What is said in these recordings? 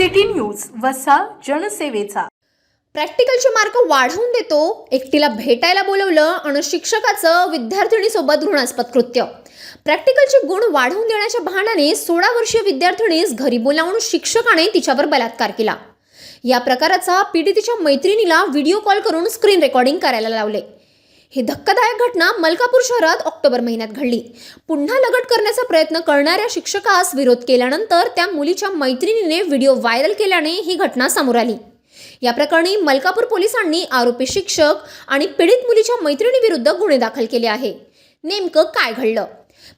City news वसा जनसेवेचा. प्रॅक्टिकलचे mark वाढवून देतो एकटीला भेटायला बोलवलं आणि शिक्षकाचं विद्यार्थिनीसोबत घृणास्पद कृत्य. प्रॅक्टिकलचे गुण वाढवून देण्याच्या बहाण्याने सोळा वर्षीय विद्यार्थिनीस घरी बोलावून शिक्षकाने तिच्यावर बलात्कार केला. या प्रकाराचा पीडितेच्या मैत्रिणीला व्हिडिओ कॉल करून स्क्रीन रेकॉर्डिंग करायला लावले. ही धक्कादायक घटना मलकापूर शहरात ऑक्टोबर महिन्यात घडली. पुन्हा लगट करण्याचा प्रयत्न करणाऱ्या शिक्षकास विरोध केल्यानंतर त्या मुलीच्या मैत्रिणीने व्हिडिओ व्हायरल केल्याने ही घटना समोर आली. या प्रकरणी मलकापूर पोलिसांनी आरोपी शिक्षक आणि पीडित मुलीच्या मैत्रिणीविरुद्ध गुन्हे दाखल केले आहे. नेमकं काय घडलं?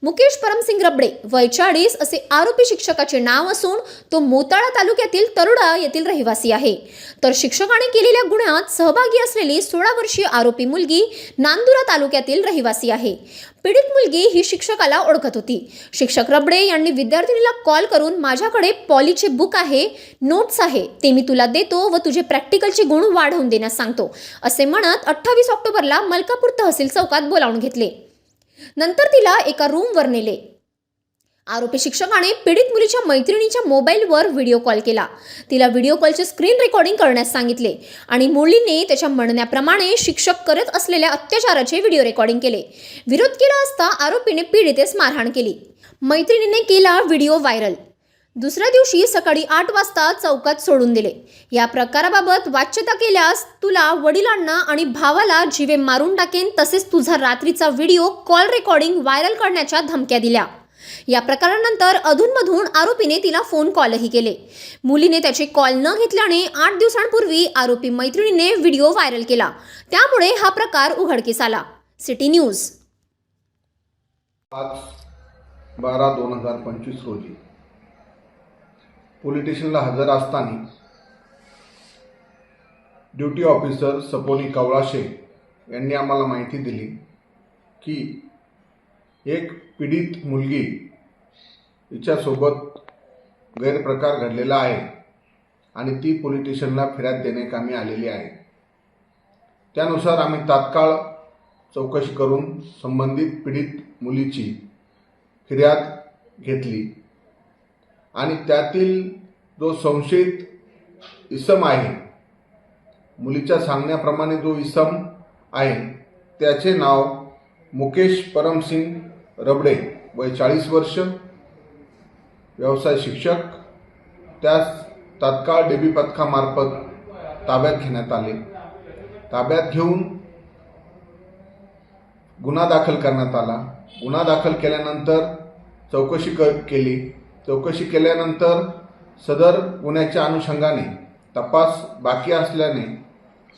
मुकेश परमसिंग रबडे वय चाळीस असे आरोपी शिक्षकाचे नाव असून तो मोताळा तालुक्यातील तरुडा येथील रहिवासी आहे. तर शिक्षकाने केलेल्या गुन्ह्यात सहभागी असलेली सोळा वर्षीय आरोपी मुलगी नांदुरा तालुक्यातील रहिवासी आहे. पीडित मुलगी ही शिक्षकाला ओळखत होती. शिक्षक रबडे यांनी विद्यार्थिनीला कॉल करून माझ्याकडे पॉलीचे बुक आहे नोट्स आहे ते मी तुला देतो व तुझे प्रॅक्टिकलचे गुण वाढवून देण्यास सांगतो असे म्हणत अठ्ठावीस ऑक्टोबरला मलकापूर तहसील चौकात बोलावून घेतले. नंतर तिला एका रूमवर नेले. आरोपी शिक्षकाने पीडित मुलीच्या मैत्रिणीच्या मोबाईलवर व्हिडिओ कॉल केला. तिला व्हिडिओ कॉलचे स्क्रीन रेकॉर्डिंग करण्यास सांगितले आणि मुलीने त्याच्या म्हणण्याप्रमाणे शिक्षक करत असलेल्या अत्याचाराचे व्हिडिओ रेकॉर्डिंग केले. विरोध केला असता आरोपीने पीडितेस मारहाण केली. मैत्रिणीने केला व्हिडिओ व्हायरल. दुसऱ्या दिवशी सकाळी आठ वाजता चौकात सोडून दिले. या प्रकाराबाबत वाच्यता केल्यास तुला वडिलांना आणि भावाला जीवे मारून टाकेन तसेच तुझा रात्रीचा व्हिडिओ कॉल रेकॉर्डिंग व्हायरल करण्याच्या धमक्या दिल्या. या प्रकारानंतर अधूनमधून आरोपीने तिला फोन कॉलही केले. मुलीने त्याचे कॉल न घेतल्याने आठ दिवसांपूर्वी आरोपी मैत्रिणीने व्हिडिओ व्हायरल केला. त्यामुळे हा प्रकार उघडकीस आला. City news. पाच बारा दोन हजार पंचवीस रोजी पोलीस स्टेशनला हजर असताना ड्युटी ऑफिसर सपोनी कवळाशे यांनी आम्हाला माहिती दिली की एक पीडित मुलगी हिच्यासोबत गैरप्रकार घडलेला आहे आणि ती पोलीस स्टेशनला फिर्याद कामी आलेली आहे. त्यानुसार आम्ही तात्काळ चौकशी करून संबंधित पीडित मुलीची फिर्याद घेतली आणि त्यातील जो संशयित इसम आहे. मुलीच्या सांगण्याप्रमाणे जो इसम आहे त्याचे नाव मुकेश परमसिंग रबडे वय चाळीस वर्ष व्यवसाय शिक्षक. त्यास तात्काळ डेबी पथकामार्फत ताब्यात घेण्यात आले. ताब्यात घेऊन गुन्हा दाखल करण्यात आला. गुन्हा दाखल केल्यानंतर चौकशी क केली. चौकशी केल्यानंतर सदर गुन्ह्याच्या अनुषंगाने तपास बाकी असल्याने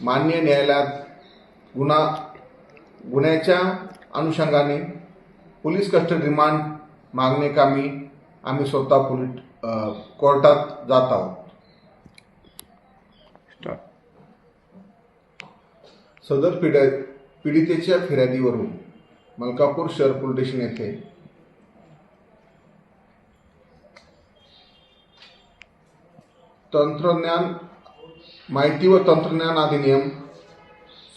मान्य न्यायालयात गुन्हा गुन्ह्याच्या अनुषंगाने पोलीस कस्टडी रिमांड मागणेकामी आम्ही स्वतः पोलीस कोर्टात जात आहोत. सदर पीड पीडितेच्या फिर्यादीवरून मलकापूर शहर पोलीस स्टेशन येथे तंत्रज्ञान माहिती व तंत्रज्ञान अधिनियम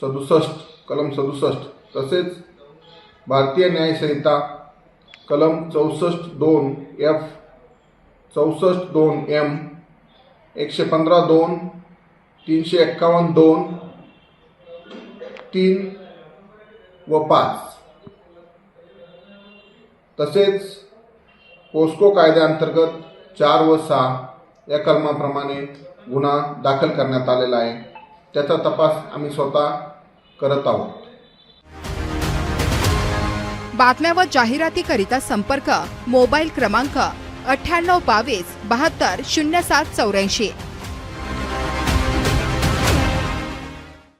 सदुसष्ट कलम सदुसष्ट तसेच भारतीय न्यायसंहिता कलम चौसष्ट दोन एफ चौसष्ट दोन एम एकशे पंधरा दोन तीनशे एक्कावन्न दोन तीन व पाच. तसेच पोस्को कायद्याअंतर्गत चार व सहा या कलमाप्रमाणे गुन्हा दाखल करण्यात आलेला आहे. त्याचा तपास आम्ही स्वतः करत आहोत. बातम्या व जाहिरातीकरिता संपर्क मोबाईल क्रमांक अठ्ठ्याण्णव बावीस बहात्तर शून्य सात चौऱ्याऐंशी.